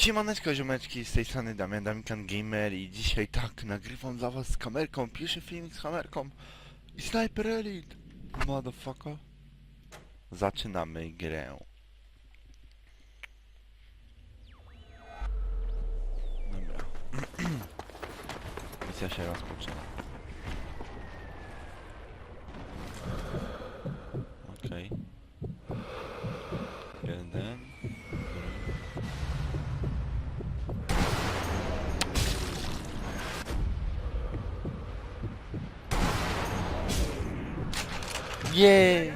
Siemaneczko ziomeczki, z tej strony Damian Damikan Gamer i dzisiaj tak, nagrywam dla was z kamerką, pierwszy filmik z kamerką i Sniper Elite, motherfucker. Zaczynamy grę. Dobra. Misja się rozpoczyna. Okej. Jeden. Jej!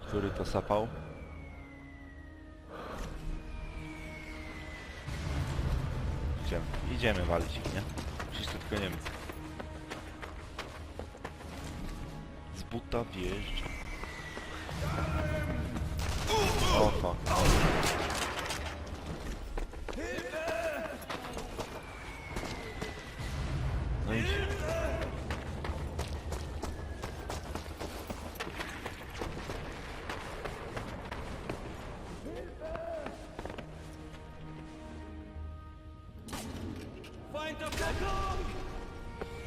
Który to sapał? Idziemy, idziemy walić ich, nie? Przecież to tylko Niemcy. Z buta wjeżdża. O fuck.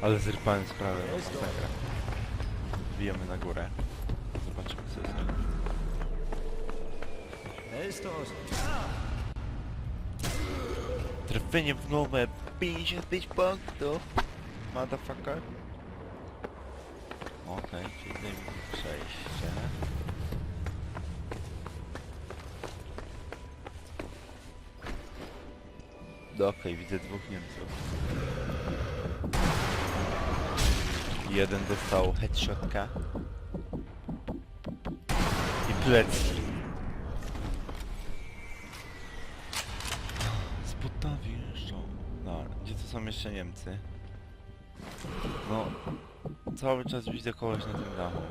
Ale zrypałem sprawę, masakra. Wbijamy na górę. Zobaczymy co jest. Trafienie w głowę 55 punktów. Motherfucker. Okej, czyli dajmy przejście. No Okej, widzę dwóch Niemców. Jeden dostał headshotka. I. Z buta wjeżdżą. Dobra, gdzie to są jeszcze Niemcy? No, cały czas widzę kogoś na tym dachu.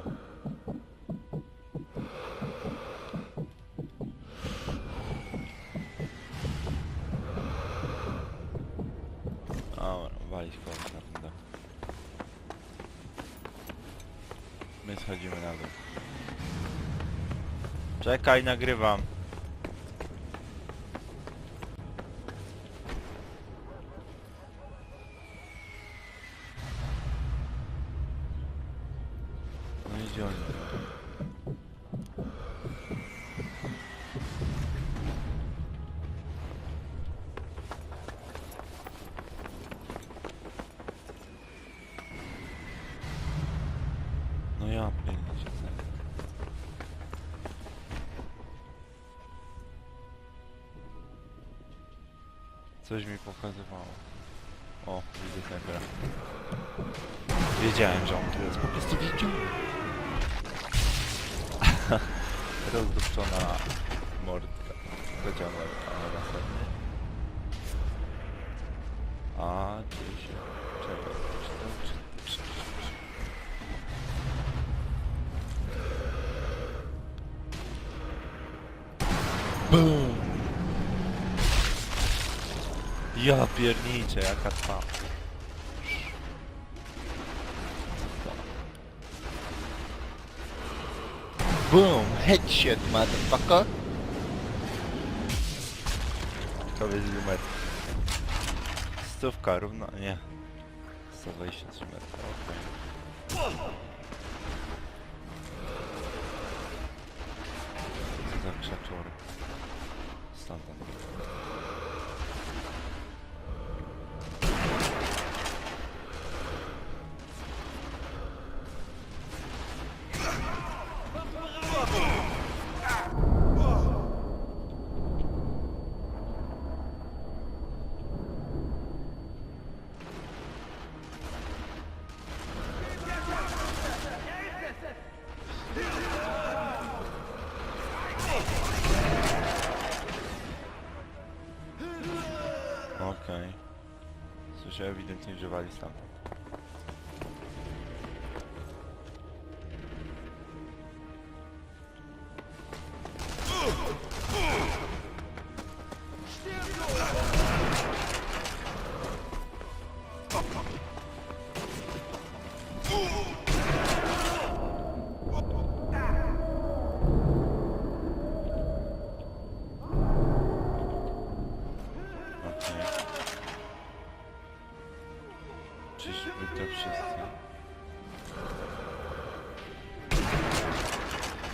Dobra, walić kogoś na tym dachu. My schodzimy na dół. Czekaj, nagrywam. Coś mi pokazywało. O, widzę snajpera. Wiedziałem, że on tu jest, po prostu wiedziałem. Rozdupczona mordka. Powiedziałem, ale następny. A, gdzie się... Czekaj, czy, czy. Boom! Ja pierniczę, jaka twa. Boom! Headshot, motherfucker! To jest numer. Stówka równa... nie. 123 metry, okej. Co za krzaczory. Stamtąd. Słyszę ewidentnie, że wali stamtąd.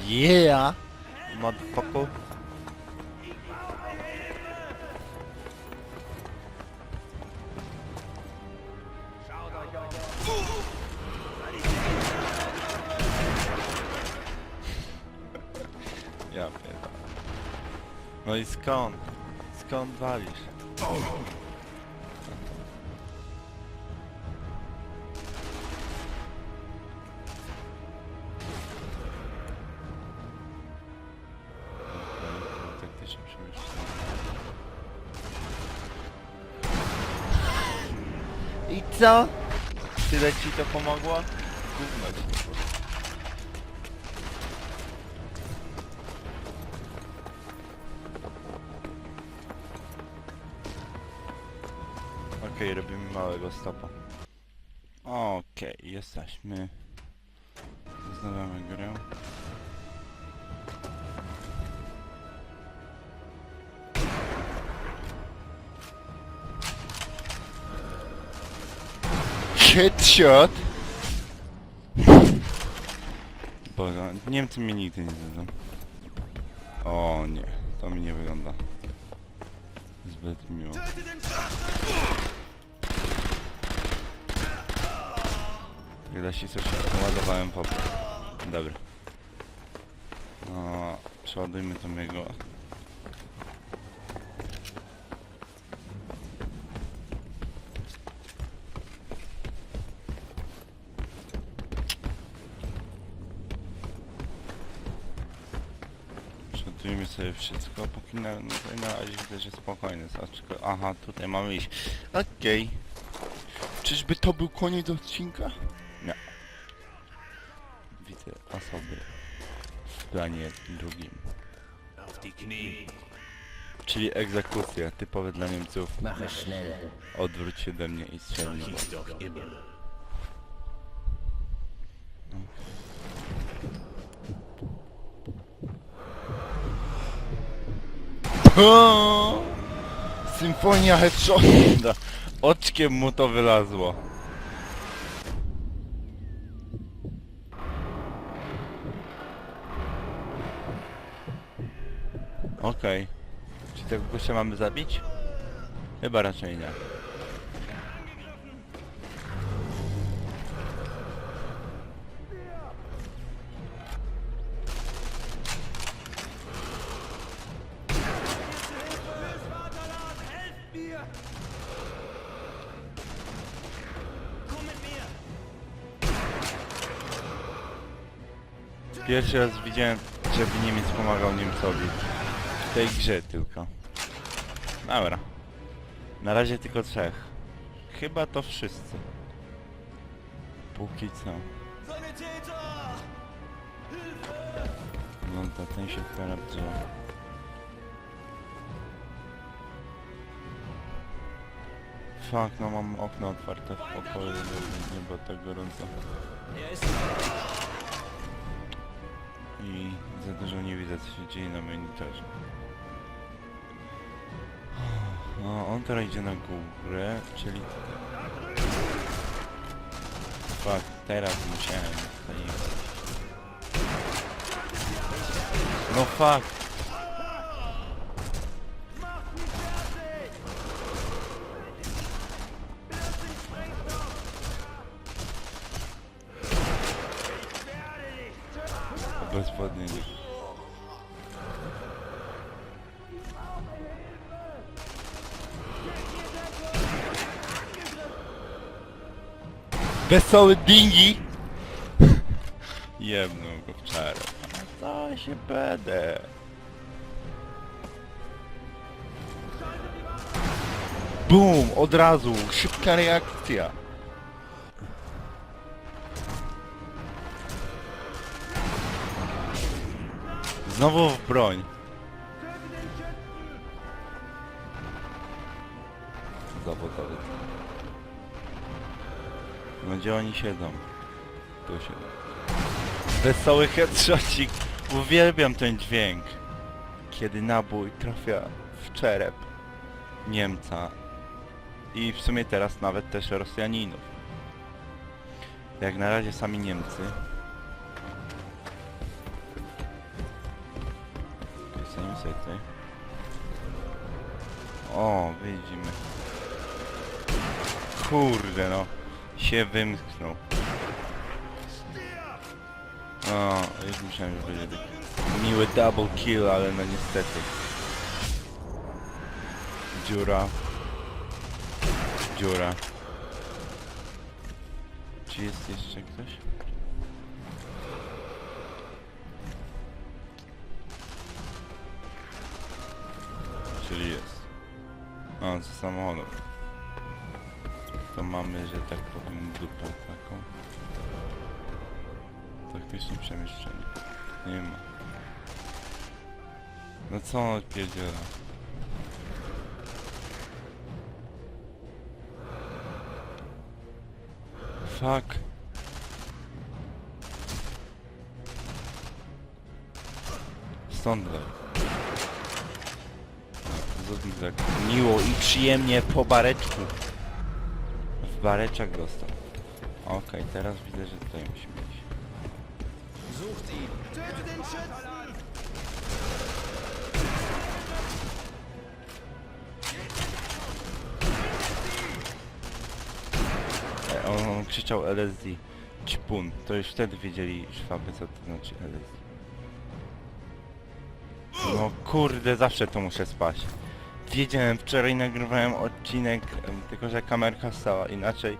Yeah! Motherfucker! Ja pierdolę. No i skąd? Skąd walisz? I co? Tyle ci to pomogło? Gówno ci. Okej, robimy małego stopa. Okej, jesteśmy. Znawiamy grę. Headshot! Boga, Niemcy mnie nigdy nie zjedzą. O nie, to mi nie wygląda. Zbyt miło. Kiedy się coś naładowałem po Dobra. No, przeładujmy to jego. Przeładujmy sobie wszystko, póki na, no, to na razie widać, że spokojny. Zaczko. Aha, tutaj mamy iść. Okej. Czyżby to był koniec odcinka? Nie. Widzę osoby w planie drugim. Czyli egzekucja, typowe dla Niemców. Odwróć się do mnie i strzel Symfonia headshota! Oczkiem mu to wylazło. Okej. Czy tego gościa mamy zabić? Chyba raczej nie. Pierwszy raz widziałem, żeby Niemiec pomagał Niemcowi. W tej grze tylko. Dobra. Na razie tylko trzech. Chyba to wszyscy. Póki co. No to ten się sprawdza. Fuck, no mam okno otwarte w pokoju, bo tak gorąco. I za dużo nie widzę co się dzieje na monitorze. No, on teraz idzie na górę, czyli... Fuck, teraz musiałem. No fuck! Bezpłatnie nie. Wesoły dingi! Jebnął go w czarę. A co się będę? Boom! Od razu! Szybka reakcja! Znowu w broń. Zawodowy. No gdzie oni siedzą? Tu siedzą. Wesoły headshotcik. Uwielbiam ten dźwięk. Kiedy nabój trafia w czerep Niemca i w sumie teraz nawet też Rosjaninów. Jak na razie sami Niemcy. Sobie tutaj. O, widzimy. Kurde no. Się wymknął. O, już myślałem, że będzie taki miły double kill, ale no niestety. Dziura. Dziura. Czy jest jeszcze ktoś? Za samochodem. To mamy, że tak powiem, dupę taką. Taktyczne przemieszczenie. Nie ma. No co on odpierdziela? Fuck. Stąd dalej. Zobacz tak miło i przyjemnie po bareczku. W bareczek dostał. Okej, teraz widzę, że tutaj musimy iść. E, On, krzyczał LSD. Ćpun. To już wtedy wiedzieli szwaby co to znaczy LSD. No kurde, zawsze to muszę spać. Wiedziałem, wczoraj nagrywałem odcinek, em, tylko że kamerka stała inaczej.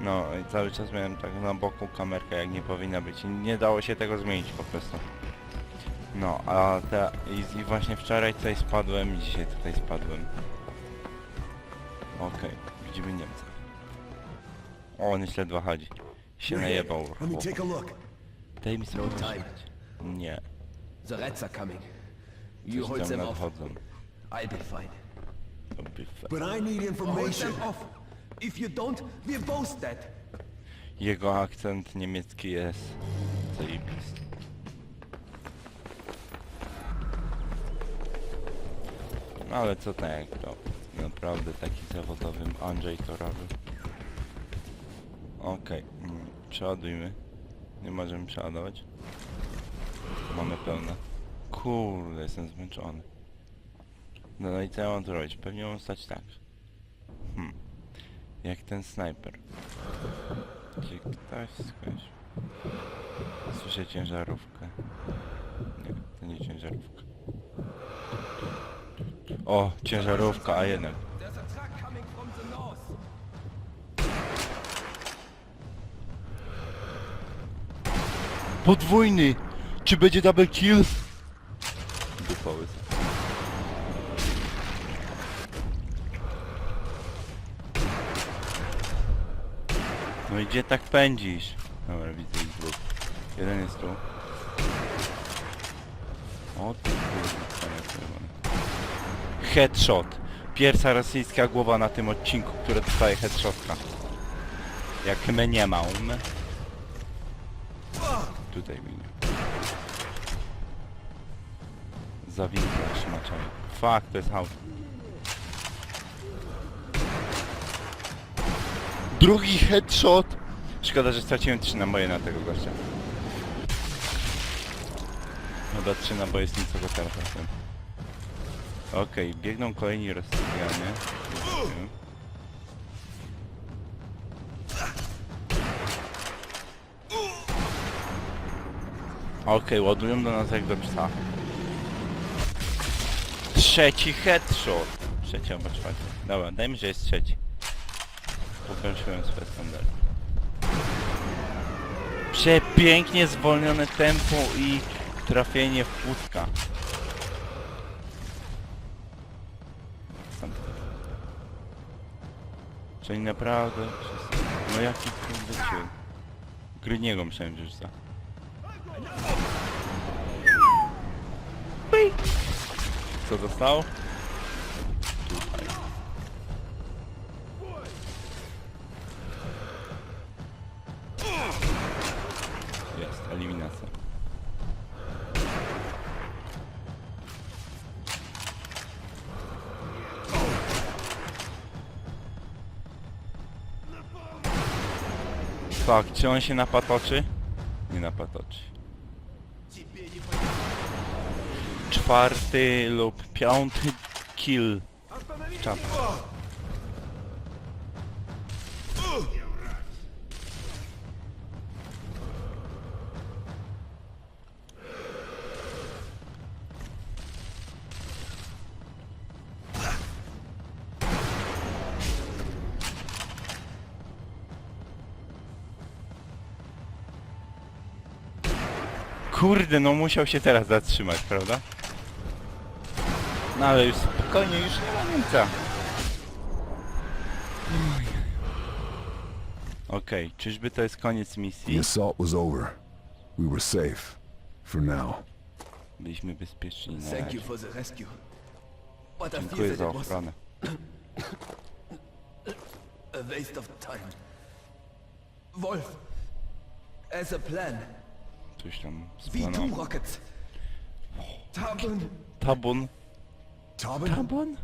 No i cały czas miałem tak na boku kamerkę jak nie powinna być i nie dało się tego zmienić po prostu. No, a te, i, i właśnie wczoraj tutaj spadłem i dzisiaj tutaj spadłem. Okej, widzimy Niemca. O, nieźle dwa chodzi. Się najebał. Let me chłopak. take a look. Daj mi No spróbować. time. Nie, The rats are coming. You coś hold tam them off. nadchodzą. I'll be fine. To by fe- But I need information. Hold them off. If you don't, we're both dead. Jego akcent niemiecki jest zajebisty. No ale co tak jak to naprawdę taki zawodowym Andrzej to robi. Okej, mm, przeładujmy. Nie możemy przeładować. Mamy pełne. Kurde, jestem zmęczony. No, no i co ja mam tu robić? Pewnie mam stać tak. Hmm. Jak ten snajper. Czy ktoś skądś? Słyszę ciężarówkę. Nie, to nie ciężarówka. O, ciężarówka, a jednak. Podwójny! Czy będzie double kill? No i gdzie tak pędzisz? Dobra, widzę ich dwóch. Jeden jest tu. O ty. Headshot. Pierwsza rosyjska głowa na tym odcinku, która dostaje headshotka. Jak my nie mamy. Tutaj minie. Zawinka szmaczaj. Fuck, to jest auto. Drugi headshot! Szkoda, że straciłem 3 naboje na tego gościa. Chyba 3 naboje z niczego teraz. Okej, biegną kolejni Rosjanie. Okej, ładują do nas jak do psa. Trzeci headshot! Trzeci albo czwarty. Dobra, dajmy, że jest trzeci. Pokończyłem swoje standardy. Przepięknie zwolnione tempo i trafienie w płutka. Czyli naprawdę... No jaki kurde ciul. Gryniego myślałem, że rzuca. Co dostał? kasę. Tak, czy on się napatoczy? Nie napatoczy. Czwarty lub piąty kill. Czapa. Kurde, no musiał się teraz zatrzymać, prawda? No ale już spokojnie, już nie ma Niemca. Okej, czyżby to jest koniec The misji? assault was over. We were safe. For now. Byliśmy bezpieczni na Thank you for the rescue. Dziękuję za ochronę. a waste of time. Wolf, as a plan, Coś tam V2 splanował. rockets. Tabun, Tabun. Tobin? Tabun?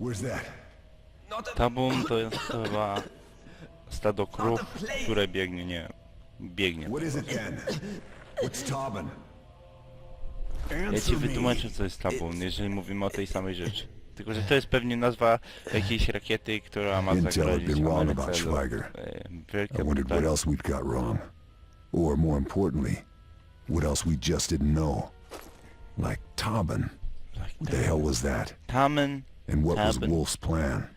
Where's that? not a Tabun to jest chyba stado krów, które biegnie, nie biegnie. What is it then? What's Tobin? Ja ci wytłumaczę co jest tabun, jeżeli mówimy o tej samej rzeczy. Tylko, że to jest pewnie nazwa jakiejś rakiety, która ma Intel had zagrozić been wrong about Ameryce lub Schweiger. e, I Wielkiej wondered what Brytanii. else we'd got wrong. Or more importantly, what else we just didn't know. Like Tobin. What the hell was that? Tamen, And what was Tobin. Wolf's plan?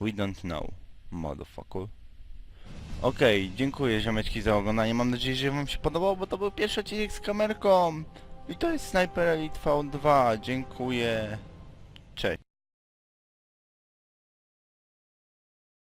we don't know, motherfucker. Okej, dziękuję ziomeczki za oglądanie, mam nadzieję, że wam się podobało, bo to był pierwszy odcinek z kamerką. I to jest Sniper Elite V2, dziękuję. Cześć.